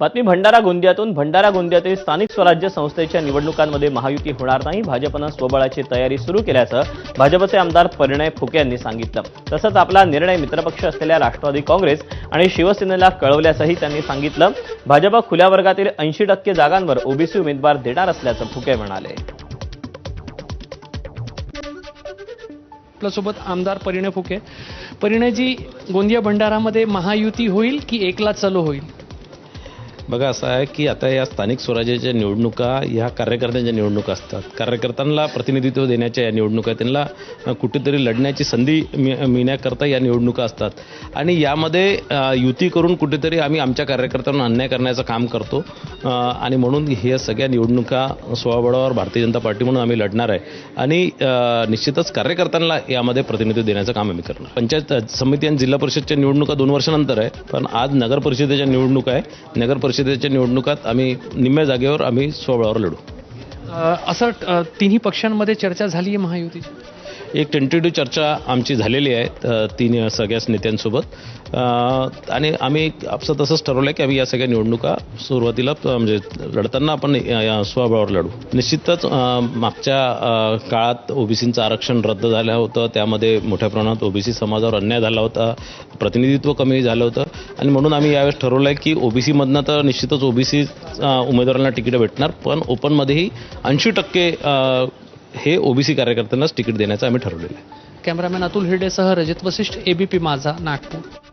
बातमी भंडारा गोंदियातून. भंडारा गोंदियातील स्थानिक स्वराज्य संस्थेच्या निवडणुकांमध्ये महायुती होणार नाही. भाजपनं स्वबळाची तयारी सुरू केल्याचं भाजपचे आमदार परिणय फुके यांनी सांगितलं. तसंच आपला निर्णय मित्रपक्ष असलेल्या राष्ट्रवादी काँग्रेस आणि शिवसेनेला कळवल्याचंही त्यांनी सांगितलं. भाजप खुल्या वर्गातील ऐंशी टक्के जागांवर ओबीसी उमेदवार देणार असल्याचं फुके म्हणाले. आपल्यासोबत आमदार परिणय फुके. परिणयजी गोंदिया भंडारामध्ये महायुती होईल की एकला चलो होईल? बघा असं आहे की आता या स्थानिक स्वराज्याच्या निवडणुका ह्या कार्यकर्त्यांच्या निवडणुका असतात. कार्यकर्त्यांना प्रतिनिधित्व देण्याच्या या निवडणुका त्यांना कुठेतरी लढण्याची संधी मि- मिळण्याकरता या निवडणुका असतात. आणि यामध्ये युती करून कुठेतरी आम्ही आमच्या कार्यकर्त्यांना अन्याय करण्याचं काम करतो. आणि म्हणून ह्या सगळ्या निवडणुका स्वबळावर भारतीय जनता पार्टी म्हणून आम्ही लढणार आहे. आणि निश्चितच कार्यकर्त्यांना यामध्ये प्रतिनिधित्व देण्याचं काम आम्ही करणार. पंचायत समिती आणि जिल्हा परिषदच्या निवडणुका दोन वर्षानंतर आहे पण आज नगर परिषदेच्या निवडणुका आहे. नगर परिषदेच्या निवडणुकात आम्ही निम्म्या जागेवर आम्ही स्वबळावर लढू. असं तिन्ही पक्षांमध्ये चर्चा झाली आहे महायुतीची? एक टेंटेटिव्ह चर्चा आमची झालेली आहे तीन सगळ्याच नेत्यांसोबत. आणि आम्ही आपसं तसंच ठरवलं आहे की आम्ही या सगळ्या निवडणुका सुरुवातीला म्हणजे लढताना आपण या- लढू. निश्चितच मागच्या काळात ओबीसीचं आरक्षण रद्द झालं होतं त्यामध्ये मोठ्या प्रमाणात ओबीसी समाजावर अन्याय झाला होता प्रतिनिधित्व कमी झालं होतं. आणि म्हणून आम्ही यावेळेस ठरवलं आहे की ओबीसीमधनं तर निश्चितच ओबीसी उमेदवारांना तिकीटं भेटणार पण ओपनमध्येही ऐंशी टक्के हे ओबीसी कार्यकर्त्यांनाच तिकीट देण्याचं आम्ही ठरवलेलं आहे. कॅमेरामॅन अतुल हिरडेसह रजत वसिष्ठ एबीपी माझा नागपूर.